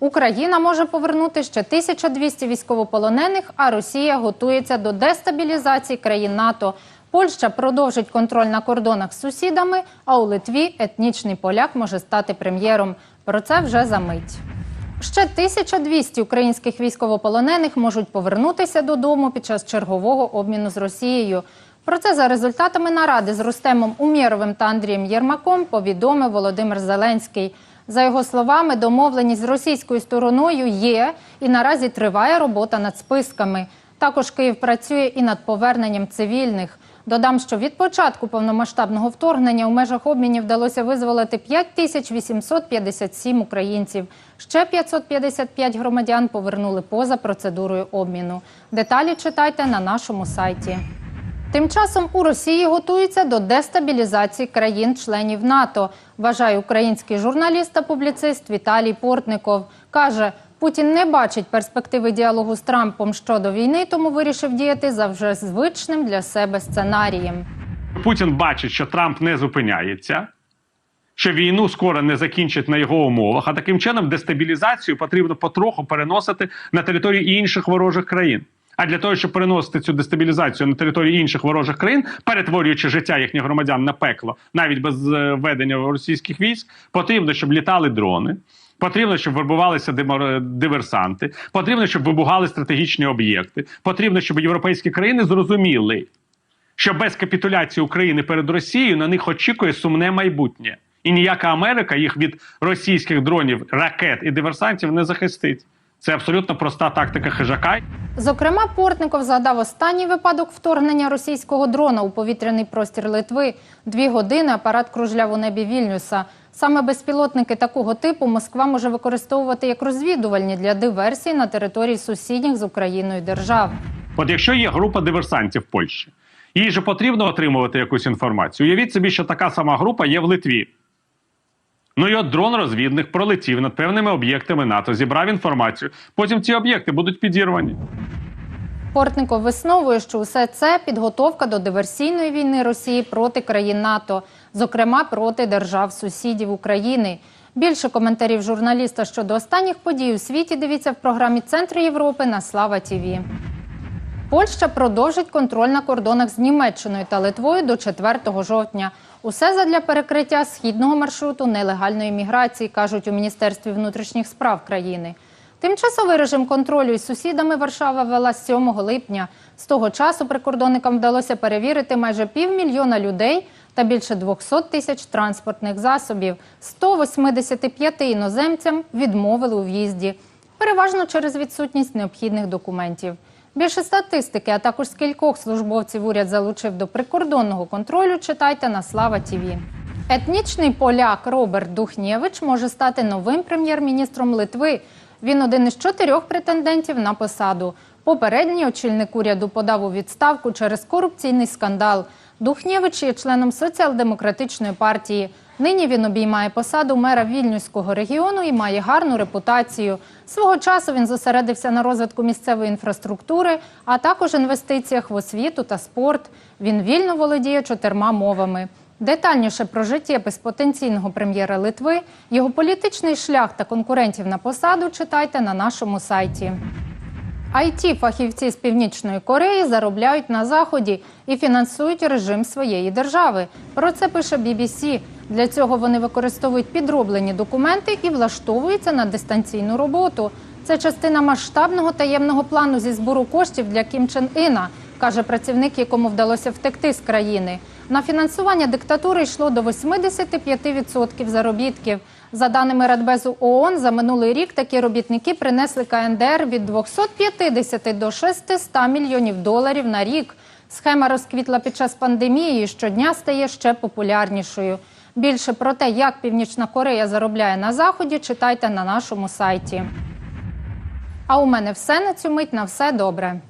Україна може повернути ще 1200 військовополонених, а Росія готується до дестабілізації країн НАТО. Польща продовжить контроль на кордонах з сусідами, а у Литві етнічний поляк може стати прем'єром. Про це вже за мить. Ще 1200 українських військовополонених можуть повернутися додому під час чергового обміну з Росією. Про це за результатами наради з Рустемом Умєровим та Андрієм Єрмаком повідомив Володимир Зеленський. За його словами, домовленість з російською стороною є і наразі триває робота над списками. Також Київ працює і над поверненням цивільних. Додам, що від початку повномасштабного вторгнення у межах обмінів вдалося визволити 5857 українців. Ще 555 громадян повернули поза процедурою обміну. Деталі читайте на нашому сайті. Тим часом у Росії готуються до дестабілізації країн-членів НАТО, вважає український журналіст та публіцист Віталій Портников. Каже, Путін не бачить перспективи діалогу з Трампом щодо війни, тому вирішив діяти за вже звичним для себе сценарієм. Путін бачить, що Трамп не зупиняється, що війну скоро не закінчать на його умовах, а таким чином дестабілізацію потрібно потроху переносити на територію інших ворожих країн. А для того, щоб переносити цю дестабілізацію на територію інших ворожих країн, перетворюючи життя їхніх громадян на пекло, навіть без е, введення російських військ, потрібно, щоб літали дрони. Потрібно, щоб вербувалися димор- диверсанти. Потрібно, щоб вибугали стратегічні об'єкти. Потрібно, щоб європейські країни зрозуміли, що без капітуляції України перед Росією на них очікує сумне майбутнє. І ніяка Америка їх від російських дронів, ракет і диверсантів не захистить. Це абсолютно проста тактика хижака. Зокрема, Портников згадав останній випадок вторгнення російського дрона у повітряний простір Литви. Дві години апарат кружляв у небі Вільнюса. Саме безпілотники такого типу Москва може використовувати як розвідувальні для диверсій на території сусідніх з Україною держав. От якщо є група диверсантів в Польщі, їй же потрібно отримувати якусь інформацію. Уявіть собі, що така сама група є в Литві. Ну і от дрон-розвідник пролетів над певними об'єктами НАТО, зібрав інформацію. Потім ці об'єкти будуть підірвані. Портников висновує, що усе це підготовка до диверсійної війни Росії проти країн НАТО, зокрема проти держав-сусідів України. Більше коментарів журналіста щодо останніх подій у світі дивіться в програмі Центр Європи на Слава Тіві. Польща продовжить контроль на кордонах з Німеччиною та Литвою до 4 жовтня. Усе задля перекриття східного маршруту нелегальної міграції, кажуть у Міністерстві внутрішніх справ країни. Тимчасовий режим контролю із сусідами Варшава ввела 7 липня. З того часу прикордонникам вдалося перевірити майже півмільйона людей та більше 200 тисяч транспортних засобів. 185 іноземцям відмовили у в'їзді, переважно через відсутність необхідних документів. Більше статистики, а також скількох службовців уряд залучив до прикордонного контролю, читайте на Слава Тіві. Етнічний поляк Роберт Духнєвич може стати новим прем'єр-міністром Литви. Він один із чотирьох претендентів на посаду. Попередній очільник уряду подав у відставку через корупційний скандал. Духнєвич є членом соціал-демократичної партії. Нині він обіймає посаду мера Вільнюського регіону і має гарну репутацію. Свого часу він зосередився на розвитку місцевої інфраструктури, а також інвестиціях в освіту та спорт. Він вільно володіє чотирма мовами. Детальніше про життєпис потенційного прем'єра Литви, його політичний шлях та конкурентів на посаду читайте на нашому сайті. it фахівці з Північної Кореї заробляють на заході і фінансують режим своєї держави. Про це пише BBC. Для цього вони використовують підроблені документи і влаштовуються на дистанційну роботу. Це частина масштабного таємного плану зі збору коштів для Кім Чен Іна, каже працівник, якому вдалося втекти з країни. На фінансування диктатури йшло до 85% заробітків. За даними Радбезу ООН, за минулий рік такі робітники принесли КНДР від 250 до 600 мільйонів доларів на рік. Схема розквітла під час пандемії і щодня стає ще популярнішою. Більше про те, як Північна Корея заробляє на заході, читайте на нашому сайті. А у мене все на цю мить на все добре.